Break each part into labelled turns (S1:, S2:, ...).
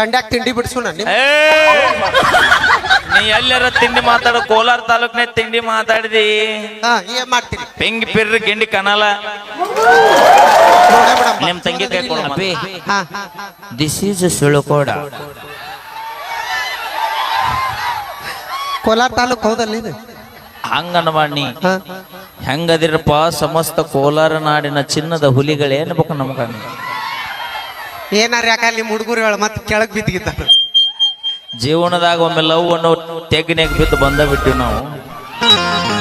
S1: ತಂಡ್ಯಾಗ ತಿಂಡಿ ಬಿಡ್ಸೋಣ ನಿಮ್
S2: ಏ! ನೀ ಎಲ್ಲರ ತಿಂಡಿ ಮಾತಾಡೋ ಕೋಲಾರ ತಾಲೂಕ್ನ ತಿಂಡಿ ಮಾತಾಡಿದಿ.
S1: ಹಾ ಏನ್ ಮಾಡ್ತೀರಿ?
S2: ಪೆಂಗ್ ಪಿರ್ರಿ ಗಿಂಡಿ ಕನಲ
S1: ನೋಡೇ ಬಿಡಮ್ಮ.
S2: ನಿಮ್ ತಂಗಿ ಕೈ ಕೊಡು ಮತ್ತೆ.
S1: ಹಾ
S2: ದಿಸ್ ಈಸ್ ಸುಳುಕೋಡ
S1: ಕೋಲಾರ ತಾಲೂಕ್ ಹೌದಲ್ಲ ಇದು?
S2: ಹಂಗನವಾಣಿ.
S1: ಹಾ
S2: ಹೆಂಗದಿರಪ್ಪ ಸಮಸ್ತ ಕೋಲಾರ ನಾಡಿನ ಚಿನ್ನದ ಹುಲಿಗಳೇ ಅನ್ಬೇಕು ನಮಗ?
S1: ಏನಾರ ಯಾಕಲ್ಲಿ ನಿಮ್ಮ ಹುಡುಗರು ಹೇಳ ಮತ್ತೆ ಕೆಳಗೆ ಬಿದ್ದಿದ್ದಾರ
S2: ಜೀವನದಾಗ ಒಮ್ಮೆ ಲವ್ ಅನ್ನೋ ತೆಗ್ನ್ಯಾಗ ಬಿದ್ದು ಬಂದ ಬಿಟ್ಟಿವಿ ನಾವು.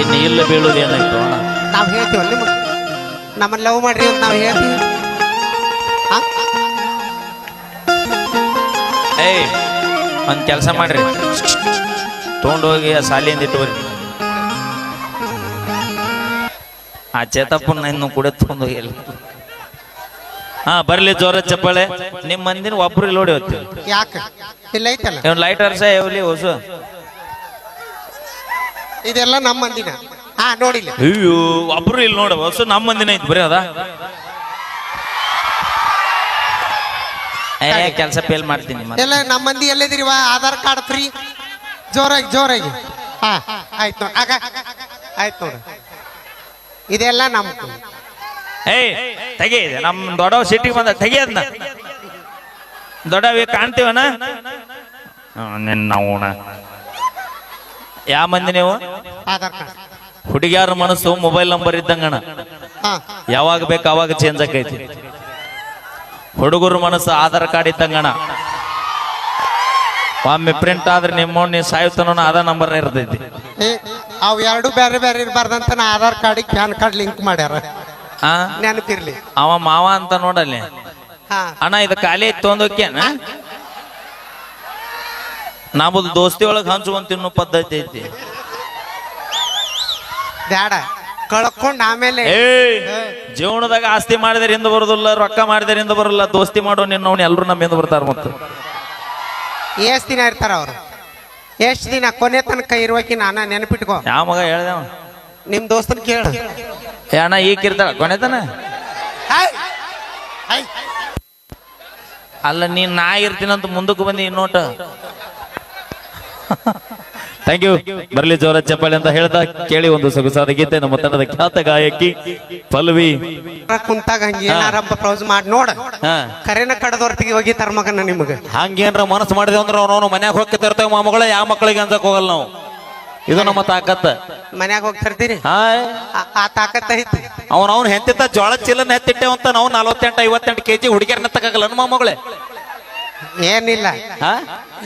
S2: ಇನ್ನು ಇಲ್ಲ ಬೀಳುದು ಏನಾಯ್ತು ನಾವು
S1: ನಾವ್ ಹೇಳ್ತೀವಲ್ಲ ನಿಮ್ಗೆ? ನಮ್ಮನ್ನ ಲವ್ ಮಾಡ್ರಿ ಅಂತ ನಾವು ಹೇಳ್ತೀವಿ?
S2: ಏಯ್ ಒಂದು ಕೆಲಸ ಮಾಡ್ರಿ. ತೊಗೊಂಡೋಗಿ ಆ ಶಾಲೆಯಿಂದ ಇಟ್ಟು ಬರ್ರಿ. ಆ ಚೇತಪ್ಪನ ಇನ್ನು ಕೂಡ ತೊಗೊಂಡೋಗಿ ಎಲ್ಲಿ? ಹಾ ಬರ್ಲಿ ಜೋರ ಚಪ್ಪಾಳೆ. ನಿಮ್ ಮಂದಿನ ಒಬ್ರು ಇಲ್ಲಿ ನೋಡಿ ಹೋಗ್ತೀವಿ
S1: ಯಾಕ? ಇಲ್ಲ ಐತಲ್ಲ?
S2: ಇವ್ನು ಲೈಟ್ ಅರ್ಸ ಎವ್ಲಿ ಹೊಸು.
S1: ಇದೆಲ್ಲ ನಮ್ಮ ಮಂದಿನ. ಹಾ ನೋಡಿಲ್ಲ
S2: ಅಯ್ಯೋ ಒಬ್ರು ಇಲ್ಲಿ ನೋಡ ಹೊಸು ನಮ್ಮ ಮಂದಿನ ಐತಿ ಬರೀ ಅದ? ಏ ಕೆಲಸ ಫೇಲ್ ಮಾಡ್ತೀನಿ ಮತ್ತೆ.
S1: ಎಲ್ಲ ನಮ್ಮ ಮಂದಿ ಎಲ್ಲಿದಿರಿವ ಆಧಾರ್ ಕಾರ್ಡ್ ಫ್ರೀ ಜೋರಾಗಿ ಜೋರಾಗಿ. ಹಾ ಆಯ್ತು ನೋಡಿ. ಆಗ ಆಯ್ತು ನೋಡ. ಇದೆಲ್ಲ ನಮ್ಮ
S2: ಏಯ್ ತೆಗಿ ನಮ್ ದೊಡ್ಡವ ಸಿಟಿಗೆ ಬಂದ ತೆಗಿ ಅದನ್ನ ದೊಡ್ಡವಿ ಕಾಣ್ತೀವನ? ನಿನ್ನ ಯಾವ ಮಂದಿ ನೀವು?
S1: ಆಧಾರ್ ಕಾರ್ಡ್.
S2: ಹುಡುಗಿಯಾರ ಮನಸ್ಸು ಮೊಬೈಲ್ ನಂಬರ್ ಇದ್ದಂಗಣ. ಯಾವಾಗ ಬೇಕು ಅವಾಗ ಚೇಂಜ್ ಆಕೈತಿ. ಹುಡುಗರ ಮನಸ್ಸು ಆಧಾರ್ ಕಾರ್ಡ್ ಇದ್ದಂಗಣ. ಒಮ್ಮೆ ಪ್ರಿಂಟ್ ಆದ್ರೆ ನಿಮ್ಮ ನೀವು ಸಾಯುತ್ತನೋ ಅದ ನಂಬರ್ ಇರ್ತೈತಿ.
S1: ಅವು ಎರಡು ಬೇರೆ ಬೇರೆ ಇರಬಾರ್ದಂತ ಆಧಾರ್ ಕಾರ್ಡಿಗೆ ಪ್ಯಾನ್ ಕಾರ್ಡ್ ಲಿಂಕ್ ಮಾಡ್ಯಾರ.
S2: ಆ?
S1: ನೆನಪಿರ್ಲಿ.
S2: ಅವ ಮಾವ ಅಂತ ನೋಡಲ್ಲಿ.
S1: ಹಾ.
S2: ಅಣ್ಣ ಇದು ಖಾಲಿ ಐತಿ ತೊಂದೋಕ್ಯನ ನಮ್ಮದು ದೋಸ್ತಿ ಒಳಗೆ ಹಂಚುವಂತ ತಿನ್ನೋ ಪದ್ಧತಿ ಐತಿ.
S1: ಬ್ಯಾಡ. ಕಳ್ಕೊಂಡ್ ಆಮೇಲೆ
S2: ಜೀವನದಾಗ ಆಸ್ತಿ ಮಾಡಿದ್ರೆ ಹಿಂದೆ ಬರೋದಿಲ್ಲ ರೊಕ್ಕ ಮಾಡಿದ್ರೆ ಹಿಂದೆ ಬರೋಲ್ಲ ದೋಸ್ತಿ ಮಾಡೋ ನಿನ್ನ ಎಲ್ಲರೂ ನಮ್ಮ ಹಿಂದೆ ಬರ್ತಾರ ಮತ್ತೆ.
S1: ಎಷ್ಟ್ ದಿನ ಇರ್ತಾರ ಅವ್ರು? ಎಷ್ಟ್ ದಿನ? ಕೊನೆ ತನಕ ಇರುವಕಿ ನಾನ ನೆನಪಿಟ್ಕೋ.
S2: ಯಾವ ಮಗ ಹೇಳ್ದೆ?
S1: ನಿಮ್ ದೋಸ್ತನ್ ಕೇಳ.
S2: ಏ ಅಣ್ಣ ಈಗ ಇರ್ತಾಳ ಕೊನೆತನ ಅಲ್ಲ ನೀನ್ ನಾ ಇರ್ತೀನಂತ ಮುಂದಕ್ಕೆ ಬಂದಿ ನೋಟ ಥ್ಯಾಂಕ್ ಯು ಬರಲಿ ಜೋರ ಚಪ್ಪಾಳೆ ಅಂತ ಹೇಳ್ತಾ ಕೇಳಿ ಒಂದು ಸೊಗಸಾದ ಗೀತೆ ನಮ್ಮ ತಂಡದ ಖ್ಯಾತ ಗಾಯಕಿ ಪಲ್ವಿ.
S1: ಕುಂತಾಗ ಹಂಗೆ ಏನಾರ ಪ್ರೌಸ್ ಮಾಡಿ ನೋಡ.
S2: ಹಾ.
S1: ಕರೆನ ಕಡದೊರ್ತಿಗೆ ಹೋಗಿ ಮಗನ ನಿಮಗೆ.
S2: ಹಂಗೇನ್ರ ಮನಸ್ಸು ಮಾಡಿದೆ ಅಂದ್ರೆ ಅವ್ರವ್ನು ಮನ್ಯಾಗ ಹೋಗ್ತಿರ್ತೇವೆ ಮಾಮಗಳ ಯಾವ ಮಕ್ಕಳಿಗೆ ಅಂತ ಹೋಗಲ್ಲ ನಾವು. ಇದು ನಮ್ಮ ತಾಕತ್ತ.
S1: ಮನ್ಯಾಗ ಹೋಗ್ತಿರ್ತೀರಿ
S2: ಹಾಯ್.
S1: ಆ- ಆ ತಾಕತ್ ಐತಿ.
S2: ಅವ್ನ ಅವ್ನು ಹೆಂತಿತ್ತ ಜೋಳ ಚೀಲನ ಹೆತ್ತಿಟ್ಟೆ ಅಂತ ನಾವು ನಲವತ್ತೆಂಟು ಐವತ್ತೆಂಟು ಕೆಜಿ ಹುಡುಗಿಯರ್ನ ನಮ್ಮ ಮಗಳೇ.
S1: ಏನಿಲ್ಲ.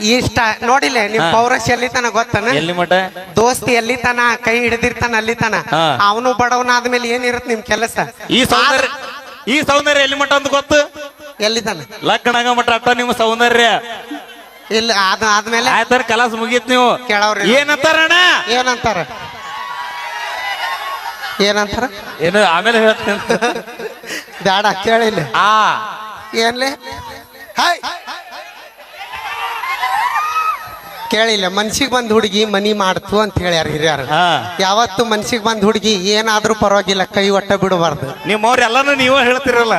S1: ಇಷ್ಟ ನೋಡಿಲ್ಲ ನಿಮ್. ಪೌರಸ್ ಎಲ್ಲಿ ತನ ಗೊತ್ತಾನ?
S2: ಎಲ್ಲಿ ಮಟ
S1: ದೋಸ್ತಿ ಎಲ್ಲಿ ತನ ಕೈ ಹಿಡಿದಿರ್ತಾನ ಅಲ್ಲಿ ತನ. ಅವನು ಬಡವನ ಆದ್ಮೇಲೆ ಏನಿರತ್ ನಿಮ್ ಕೆಲಸ?
S2: ಈ ಸೌಂದರ್ಯ ಈ ಸೌಂದರ್ಯ ಎಲ್ಲಿ ಮಟ ಅಂತ ಗೊತ್ತು?
S1: ಎಲ್ಲಿ ತನ
S2: ಮಟ ಅಟ್ಟ ನಿಮ್ಮ ಸೌಂದರ್ಯ.
S1: ಇಲ್ಲ ಅದ ಆದ್ಮೇಲೆ
S2: ಆಯ್ತಾರ ಕಲಾಸ್ ಮುಗೀತ್ ನೀವು.
S1: ಕೇಳವ್ರಿ
S2: ಏನಂತಾರಣ್ಣ
S1: ಏನಂತಾರ ಏನಂತಾರ?
S2: ಏನು ಆಮೇಲೆ ಹೇಳ್ತೀನಿ
S1: ಬ್ಯಾಡ ಕೇಳಿಲ್ಲ
S2: ಆ.
S1: ಏನ್ಲೆ? ಹಾಯ್ ಕೇಳಿಲ್ಲ ಮನ್ಸಿಗೆ ಬಂದ್ ಹುಡುಗಿ ಮನಿ ಮಾಡ್ತು ಅಂತ ಹೇಳ್ಯಾರ ಹಿರಿಯರು. ಯಾವತ್ತು ಮನ್ಸಿಗೆ ಬಂದ್ ಹುಡುಗಿ ಏನಾದ್ರೂ ಪರವಾಗಿಲ್ಲ ಕೈ ಒಟ್ಟ ಬಿಡಬಾರ್ದು.
S2: ನಿಮ್ಮವ್ರೆಲ್ಲಾನು ನೀವೇ ಹೇಳ್ತಿರಲ್ಲ.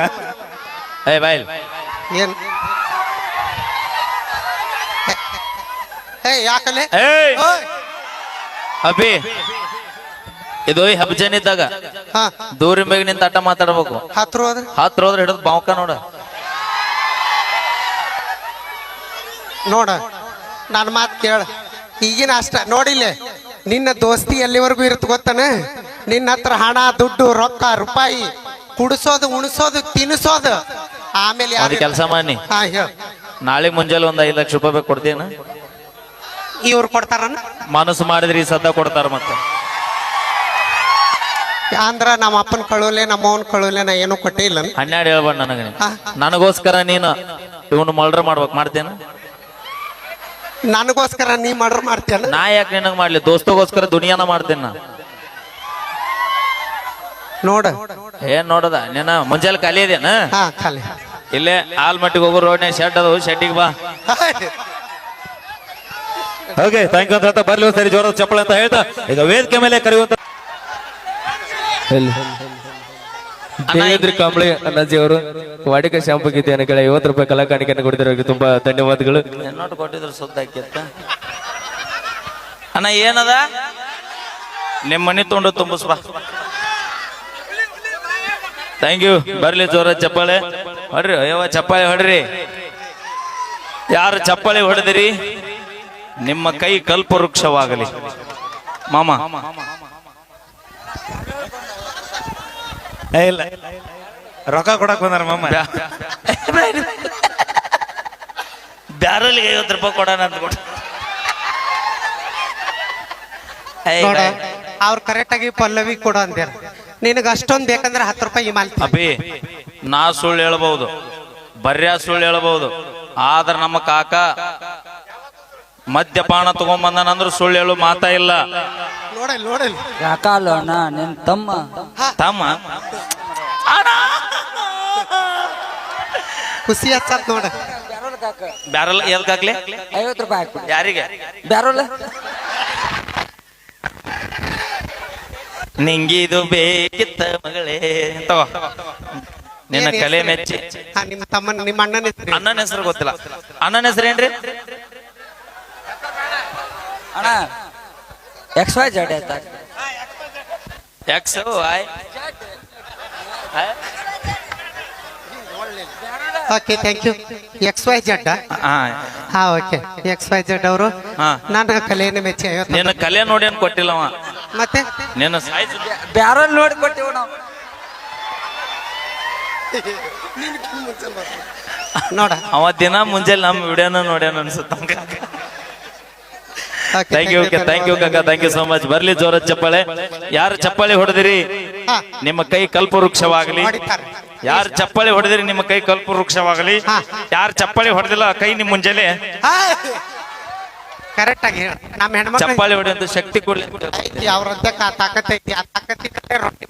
S2: ಏ ಬಾಯ್
S1: ಏನ್? ಏ ಯಾಕಲೆ?
S2: ಏಯ್
S1: ಓಯ್!
S2: ಅಭಿ ಇದು ಹಬ್ಜನ್ ಇದ್ದಾಗ
S1: ಹಾ.
S2: ದೂರಿನ ಬೇಗ ನಿಂತ ಆಟ ಮಾತಾಡ್ಬೇಕು.
S1: ಹತ್ರ ಹೋದ್ರೆ?
S2: ಹತ್ರ ಹೋದ್ರೆ ಹಿಡಿದು ಬಾವ್ಕ ನೋಡ.
S1: ನೋಡ ನನ್ನ ಮಾತು ಕೇಳ. ಈಗಿನ ಅಷ್ಟ ನೋಡಿಲ್ಲ ನಿನ್ನ ದೋಸ್ತಿ ಎಲ್ಲಿವರೆಗೂ ಇರುತ್ತೆ ಗೊತ್ತಾನೆ? ನಿನ್ನ ಹತ್ರ ಹಣ ದುಡ್ಡು ರೊಕ್ಕ ರೂಪಾಯಿ ಕುಡಿಸೋದು ಉಣಿಸೋದು ತಿನ್ನಿಸೋದು ಆಮೇಲೆ ಯಾರು
S2: ಕೆಲಸ ಮಾಡಿ
S1: ಹಾ ಹೇಳ.
S2: ನಾಳೆ ಮುಂಜಾನೆ ಒಂದ್ ಐದು ಲಕ್ಷ ರೂಪಾಯಿ ಬೇಕು ಕೊಡ್ತೀನಿ
S1: ಇವ್ರು ಕೊಡ್ತಾರನ?
S2: ಮನಸ್ಸು ಮಾಡಿದ್ರೆ ಈ ಸದ್ದ ಕೊಡ್ತಾರ ಮತ್ತೆ.
S1: ಅಂದ್ರ ನಮ್ಮ ಅಪ್ಪನ ಕಳುವಲೆ ನಮ್ಮ ಅವನ್ ಕಳುವಲೆ ನಾ ಏನು ಕೊಟ್ಟೇ ಇಲ್ಲ
S2: ಹನ್ನೆರಡು ಹೇಳ್ಬೇಡ ನನಗೆ. ನನಗೋಸ್ಕರ ನೀನು ಇವನು ಮರ್ಡರ್ ಮಾಡ್ಬೇಕು ಮಾಡ್ತೇನ?
S1: ನನಗೋಸ್ಕರ ನೀ ಮರ್ಡರ್ ಮಾಡ್ತೀಯಲ್ಲ
S2: ನಾ ಯಾಕೆ ನಿನಗ್ ಮಾಡ್ಲಿ? ದೋಸ್ತಗೋಸ್ಕರ ದುನಿಯಾನ ಮಾಡ್ತೇನೆ ನಾ
S1: ನೋಡ.
S2: ಏನ್ ನೋಡದ ನೀನ ಮುಂಜಾನೆ ಖಾಲಿ ಇದೇನ
S1: ಹಾ ಖಾಲಿ.
S2: ಇಲ್ಲೇ ಆಲ್ಮಟ್ಟಿಗೆ ಹೋಗೋ ರೋಡ್ನ್ಯಾಗ ಶೆಡ್ ಅದು ಶೆಡ್ಡಿಗೆ ಬಾ. ಓಕೆ ಥ್ಯಾಂಕ್ ಯು ಅಂತ ಹೇಳ್ತಾ ಬರ್ಲಿ ಸರಿ ಜೋರದ ಚಪ್ಪಳ ಅಂತ ಹೇಳ್ತಾ ಈಗ ವೇದಿಕೆ ಮೇಲೆ ಕರೆಯುವಂತ
S3: ದೇವೇಂದ್ರ ಕಾಂಬ್ಳೆ ಅಣ್ಣಾಜಿ ಅವರು ವಾಡಿಕ ಶಾಂಪು ಗೀತೆಯನ್ನು ಕೇಳಿ ಐವತ್ತು ರೂಪಾಯಿ ಕಲಾಕಾಣಿಕೆಯನ್ನು ಕೊಡ್ತಿರೋ ತುಂಬಾ ಧನ್ಯವಾದಗಳು.
S2: ನೋಟ್ ಕೊಟ್ಟಿದ್ರು ಸುದ್ದ ಹಾಕಿತ್ತ ಅಣ್ಣ ಏನದ? ನಿಮ್ಮ ಮನೆ ತೊಂಡು ತುಂಬಿಸ್ಬಾ. ಥ್ಯಾಂಕ್ ಯು ಬರ್ಲಿ ಜೋರ ಚಪ್ಪಾಳೆ. ಹೊಡ್ರಿ ಅಯ್ಯವ ಚಪ್ಪಾಳೆ ಹೊಡ್ರಿ. ಯಾರು ಚಪ್ಪಾಳೆ ಹೊಡೆದಿರಿ? ನಿಮ್ಮ ಕೈ ಕಲ್ಪವೃಕ್ಷವಾಗಲಿ. ಮಾಮ.
S4: ಏ, ಇಲ್ಲ. ರೊಕ್ಕ ಕೊಡಕ್ ಬಂದಾರ ಮಾಮ.
S2: ಬ್ಯಾರಲ್ಗೆ ಐವತ್ತು ರೂಪಾಯಿ ಕೊಡೋಣ ಅಂತ
S1: ನೋಡ. ಅವ್ರು ಕರೆಕ್ಟ್ ಆಗಿ ಪಲ್ಲವಿ ಕೊಡು ಅಂದ್ಯಾರ ನಿನಗ ಅಷ್ಟೊಂದು ಬೇಕಂದ್ರೆ ಹತ್ತು ರೂಪಾಯಿ ಹಿಮಾಲ್
S2: ಅಭಿ ನಾ ಸುಳ್ಳು ಹೇಳ್ಬಹುದು ಬರ್ಯಾ ಸುಳ್ಳು ಹೇಳ್ಬಹುದು ಆದ್ರೆ ನಮ್ಮ ಕಾಕ ಮದ್ಯಪಾನ ತಗೊಂಬಂದನಂದ್ರ ಸುಳ್ಳು ಹೇಳು ಮಾತಾ ಇಲ್ಲ.
S5: ಯಾಕಲ್ಲ ಅಣ್ಣ ನಿನ್ ತಮ್ಮ?
S2: ತಮ್ಮ?
S1: ಖುಷಿ ಹಚ್ಚತ್ ನೋಡ.
S2: ಬ್ಯಾರಲ್ ಎದಕ್ಕಾಗ್ಲಿ
S5: ಐವತ್ತು ರೂಪಾಯಿ ಹಾಕ್ಬಿಡಿ.
S2: ಯಾರಿಗೆ?
S5: ಬ್ಯಾರೋಲ್ಲ
S2: ನಿಂಗಿದು ಬೇಕಿತ್ತ ಮಗಳೇ? ತಗೋ. ನಿನ್ನ ಕಲೆ ಮೆಚ್ಚಿ.
S1: ನಿಮ್ಮ ತಮ್ಮನ ನಿಮ್ಮ ಅಣ್ಣನ ಹೆಸರು
S2: ಅಣ್ಣನ ಹೆಸರು ಗೊತ್ತಿಲ್ಲ. ಅಣ್ಣನ ಹೆಸರು ಏನ್ರಿ?
S5: ಅಣ್ಣ ಎಕ್ಸ್ ವೈ ಜಡ್ ಆಯ್ತಾ?
S2: X I
S1: okay thank you X Y Z
S2: ಹಾ.
S1: ಹಾ ಓಕೆ ಎಕ್ಸ್ ವೈ ಜಡ್ ಅವರು?
S2: ಹಾ.
S1: ನನ್ನ ಕಲೆಯನ್ನು ಮೆಚ್ಚಿ ಐವತ್ತು
S2: ನಿನ್ನ ಕಲೆ ನೋಡಿ ಏನ್ ಕೊಟ್ಟಿಲ್ಲವ
S1: ಮತ್ತೆ?
S2: ನಿನ್ನ
S5: ಬ್ಯಾರಲ್ ನೋಡಿ ಕೊಟ್ಟಿವ್ ನಾವು?
S1: ನೋಡ.
S2: ಅವ ದಿನ ಮುಂಜಾನೆ ನಮ್ಮ ವಿಡಿಯೋನ ನೋಡ್ಯಾನ ಅನ್ಸುತ್ತೆ ಥ್ಯಾಂಕ್ ಯು ಥ್ಯಾಂಕ್ ಯು ಕಾಕ ಥ್ಯಾಂಕ್ ಯು ಸೋ ಮಚ್ ಬರ್ಲಿ ಜೋರ ಚಪ್ಪಾಳೆ. ಯಾರು ಚಪ್ಪಾಳೆ ಹೊಡೆದಿರಿ. ನಿಮ್ಮ ಕೈ ಕಲ್ಪ
S1: ವೃಕ್ಷವಾಗಲಿ
S2: ಯಾರು ಚಪ್ಪಾಳೆ ಹೊಡೆದಿರಿ? ನಿಮ್ಮ ಕೈ ಕಲ್ಪ
S1: ವೃಕ್ಷವಾಗಲಿ
S2: ಯಾರು ಚಪ್ಪಾಳೆ ಹೊಡೆದಿಲ್ಲ? ಕೈ ನಿಮ್ ಮುಂಜಾನೆ.
S1: ಕರೆಕ್ಟ್ ಆಗಿ ನಮ್ಮ ಹೆಣ್ಮಕ್ಳು
S2: ಚಪ್ಪಾಳೆ ಹೊಡೆಯುವಂತ ಶಕ್ತಿ ಕೊಡ್ಲಿ.
S1: ಅವ್ರದ್ದ ತಾಕತ್ ಐತಿ. ಆ ತಾಕತ್ತಿದ್ರೆ ರೊಟ್ಟಿ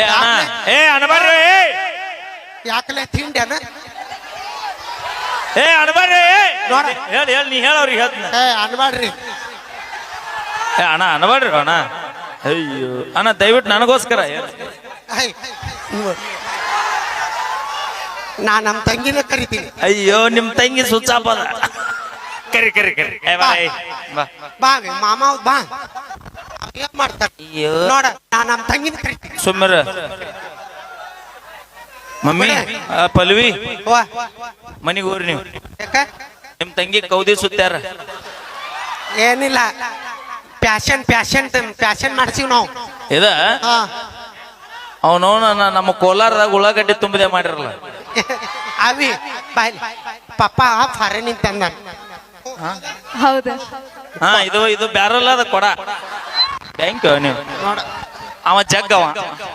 S2: ಏ ಅಣ್ಣ. ಏ ಯಾಕಲೇ
S1: ಯಾಕಲೆ ತಿಂಡ್ಯಾನ
S2: ಏ
S1: ನೋಡ.
S2: ಹೇಳಿ ಹೇಳಿ ನೀ ಹೇಳವ್ರಿಗೆ ಹೇಳ್ತೀನಿ
S1: ಏ ಅನ್ಬೇಡ್ರಿ
S2: ಏ ಅಣ್ಣ ಅನ್ಬೇಡ್ರಿ ಅಣ್ಣ. ಅಯ್ಯೋ ಅಣ್ಣ ದಯವಿಟ್ಟು ನನಗೋಸ್ಕರ
S1: ಹೈ. ನಾ ನಮ್ಮ ತಂಗಿನ ಕರಿತೀನಿ.
S2: ಅಯ್ಯೋ ನಿಮ್ಮ ತಂಗಿ ಸುಚ್ಚಾಪದ. ಕರಿ ಕರಿ ಕರಿ. ಏ ಬಾ. ಏ, ಬಾ.
S1: ಬಾ ಬಿ, ಮಾಮ ಬಾ. ಅವ್ ಏನ್ ಮಾಡ್ತಾರ?
S2: ಅಯ್ಯೋ.
S1: ನೋಡ ನಾ ನಮ್ಮ ತಂಗಿನ ಕರಿತೀನಿ.
S2: ಸುಮ್ಮರ. ಮಮ್ಮಿ ಆ, ಪಲ್ವಿ
S1: ವಾ.
S2: ಮನಿಗ್ ಹೋಗ್ರಿ ನೀವು.
S1: ಯಾಕ?
S2: ನಿಮ್ ತಂಗಿ ಕೌದಿ ಸುತ್ತಾರ.
S1: ಏನಿಲ್ಲ. ಪ್ಯಾಶನ್ ಪ್ಯಾಶನ್ ಪ್ಯಾಶನ್ ಮಾಡ್ಸಿವ್ ನಾವು.
S2: ಇದ?
S1: ಹಾ.
S2: ಅವನು ನಮ್ಮ ಕೋಲಾರದಾಗ ಉಳ್ಳಾಗಡ್ಡಿ ತುಂಬಿದೆ ಮಾಡಿರಲ್ಲ.
S1: ಅವಿ ಬಾಯ್ ಪಪ್ಪ ಫಾರೆ ನಿಂತಂದ
S6: ಹೌದಾ.
S2: ಹಾ ಇದು ಇದು ಬ್ಯಾರಲ್ಲ ಅದ ಕೊಡ. ಥ್ಯಾಂಕ್ ಯು ನೀವು.
S1: ನೋಡ.
S2: ಅವ ಜಗ್ಗವ.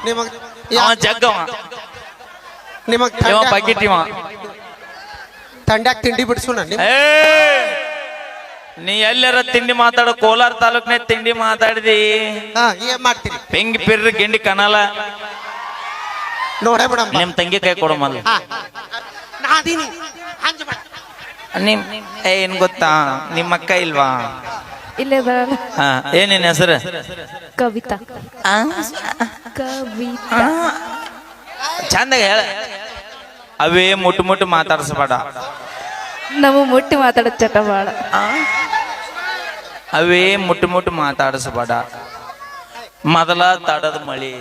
S1: ನಿಮಗ್
S2: ಅವ ಜಗ್ಗವ.
S1: ನಿಮಗ್
S2: ಇವ ಬಕೆಟ್ ಇವ
S1: ತಂಡ್ಯಾಗ ತಿಂಡಿ ಬಿಡ್ಸೋಣ
S2: ಏ! ನೀ ಎಲ್ಲಾರ ತಿಂಡಿ ಮಾತಾಡೋ ಕೋಲಾರ ತಾಲೂಕ್ನಾಗ ತಿಂಡಿ ಮಾತಾಡಿದಿ.
S1: ಹಾ ಏನ್ ಮಾಡ್ತೀರಿ?
S2: ಪೆಂಗಿ ಪಿರ್ರಿ ಗಿಂಡಿ ಕನಲ.
S1: ನೋಡೇ ಬಿಡಮ್ಮ.
S2: ನಿಮ್ ತಂಗಿ ಕೈ ಕೊಡು ಮೊದ್ಲು.
S1: ಹಾ ನಾ ಅದೀನಿ. ಹಂಜ
S2: ನಿಮ್ ಏನ್ ಗೊತ್ತಾ? ನಿಮ್ಮ ಅಕ್ಕ ಇಲ್ವಾ?
S6: ಇಲ್ಲೇ ಬರಲ್ಲ
S2: ಹಾ ಏನ್ ನಿನ್ ಹೆಸರು?
S6: ಕವಿತಾ. ಕವಿತಾ.
S2: ಚಂದಾಗ ಹೇಳ. ಅವೇ ಮುಟ್ಟು ಮುಟ್ಟು ಮಾತಾಡ್ಸಬೇಡ.
S6: ನಾವು ಮುಟ್ಟಿ ಮಾತಾಡ ಚಟ ಬಾಳ
S2: ಅವೇ ಮುಟ್ಟು ಮುಟ್ಟು ಮಾತಾಡಿಸಬೇಡ. ಮೊದಲ ತಡದ ಮಳಿ.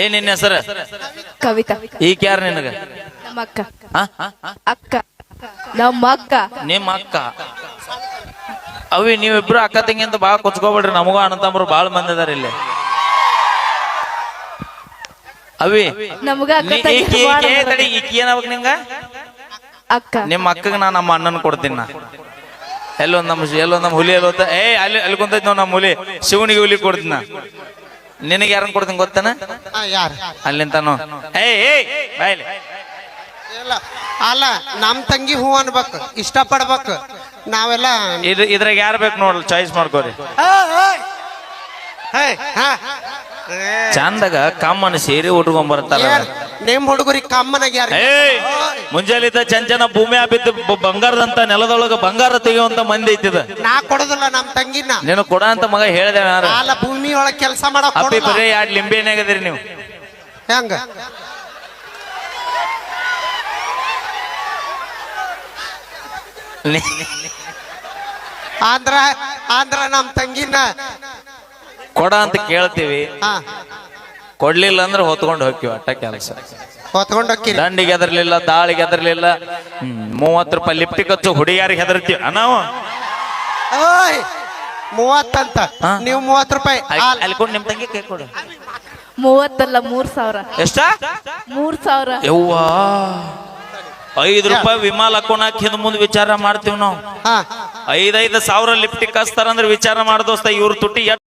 S2: ಏ ನಿನ್ನ ಹೆಸರು?
S6: ಕವಿತಾ.
S2: ಈಗ ಯಾರು ನಿನಗ?
S6: ನಮ್ಮ ಅಕ್ಕ? ಅಕ್ಕ. ನಮ್ಮ ಅಕ್ಕ.
S2: ನಿಮ್ಮ ಅಕ್ಕ. ಅವಿ ನೀವಿಬ್ರು ಅಕ್ಕ ತಂಗಿ ಅಂತ ಬಾಳ ಕುಚ್ಕೋಬೇಡ್ರಿ. ನಮಗೂ ಅಣ್ಣತಮ್ಮರು ಬಾಳ ಮಂದಿ ಅದಾರ ಇಲ್ಲಿ. ಅವಿ
S6: ನಮಗ ಅಕ್ಕ
S2: ನೀ-
S6: ತಂಗಿ
S2: ಈಕಿ-
S6: ಬಾಳ
S2: ಈಕಿ-
S6: ಮಂದಿ.
S2: ತಡಿ, ಈಕಿ ಏನಾಗ್ಬೇಕು ನಿಂಗ?
S6: ಅಕ್ಕ.
S2: ನಿಮ್ಮ ಅಕ್ಕಗೆ ನಾ ನಮ್ಮ ಅಣ್ಣನ ಕೊಡ್ತೀನಿ. ನಾ ಎಲ್ಲೊಂದ್ ನಮ್ಮ ಎಲ್ಲೊಂದ್ ನಮ್ಮ ಹುಲಿ ಎಲ್ಲೋತ ಏ ಅಲ್ಲಿ ಅಲ್ಲಿ ಕುಂತೈತಿ ನಾವು ನಮ್ಮ ಹುಲಿ. ಶಿವನಿಗೆ ಹುಲಿ ಕೊಡ್ತೀನಿ ನಾ. ನಿನಗೆ ಯಾರನ್ನ ಕೊಡ್ತೀನಿ ಗೊತ್ತನ?
S1: ಅಲ್ಲಿಂತ ಯಾರ?
S2: ಅಲ್ಲಿಂತಾನು ಏಯ್ ಏಯ್ ಬಾಯ್ಲಿ.
S1: ಇಲ್ಲ. ಅಲ್ಲ ನಮ್ ತಂಗಿ ಹೂ ಅನ್ಬೇಕು. ಇಷ್ಟ ಪಡ್ಬೇಕು ನಾವೆಲ್ಲ
S2: ಇದು ಇದ್ರಾಗ ಯಾರು ಬೇಕು ನೋಡ್ರಿ ಚಾಯ್ಸ್ ಮಾಡ್ಕೋರಿ.
S1: ಹೇ, ಹಾ.
S2: ಚಂದಾಗ ಕಮ್ಮನ ಸೇರಿ ಉಟ್ಕೊಂಡ್ ಬರ್ತಾರ?
S1: ನಿಮ್ ಹುಡುಗರಿಗೆ ಕಮ್ಮನಾಗ್ಯಾರ
S2: ಇದ್ದ ಮುಂಜಾಲಿದ್ದ ಚಂಚನ ಭೂಮಿ ಬಿದ್ದು ಬಂಗಾರದಂತ ನೆಲದೊಳಗ ಬಂಗಾರ ತೆಗೆಯುವಂತ ಮಂದಿ ಐತಿದ
S1: ನಾ ಕೊಡೋದಿಲ್ಲ ನಮ್ ತಂಗಿನ.
S2: ನೀನು ಕೊಡ ಅಂತ ಮಗ ಹೇಳಿದೆ
S1: ಭೂಮಿಯೊಳಗ ಭೂಮಿ ಒಳಗ್ ಕೆಲಸ ಮಾಡಕ್
S2: ಅಪ್ಪಿ. ಬರೀ ಎರಡು ಲಿಂಬೆನಾಗದ್ರಿ ನೀವು.
S1: ಹೆಂಗ? ಆಂಧ್ರ ಆಂಧ್ರ ನಮ್ ತಂಗಿನ
S2: ಕೊಡ ಅಂತ ಕೇಳ್ತೀವಿ.
S1: ಹಾ.
S2: ಕೊಡ್ಲಿಲ್ಲ ಅಂದ್ರೆ ಹೊತ್ಕೊಂಡು ಹೋಗ್ತೀವಿ ಅಟ್ಟ ಕೆಲಸ
S1: ಹೊತ್ಕೊಂಡು ಹೋಗ್ಕಿರಿ
S2: ದಂಡಿಗೆ ಹೆದರ್ಲಿಲ್ಲ ದಾಳಿಗೆ ಹೆದರ್ಲಿಲ್ಲ. ಮೂವತ್ತು ರೂಪಾಯಿ ಲಿಪ್ಟಿ ಕಚ್ಚು ಹುಡುಗಿಯಾರಿಗೆ ಹೆದರ್ತೀವಿ. ನಾವು
S1: ಓಯ್ ಮೂವತ್ತಂತ
S2: ಹಾ?
S1: ನೀವು ಮೂವತ್ತು ರೂಪಾಯಿ.
S2: ಅಲ್ಲಿ ಕೊಡು ನಿಮ್ ತಂಗಿ ಕೈ ಕೊಡು.
S6: ಮೂವತ್ತಲ್ಲ ಮೂರ್ ಸಾವಿರ.
S2: ಎಷ್ಟ?
S6: ಮೂರ್ ಸಾವಿರ.
S2: ಯವ್ವಾ. ಐದು ರೂಪಾಯಿ ವಿಮಾಲ ಹಾಕೋಣಕ್ ಹಿಂದ್ ಮುಂದ್ ವಿಚಾರ ಮಾಡ್ತೀವಿ ನಾವು.
S1: ಹಾ.
S2: ಐದೈದು ಸಾವಿರ ಲಿಫ್ಟಿಗೆ ಕಸ್ತಾರಂದ್ರೆ ವಿಚಾರ ಮಾಡ ದೋಸ್ತ ಇವ್ರ ತುಟ್ಟಿ ಎಷ್ಟ್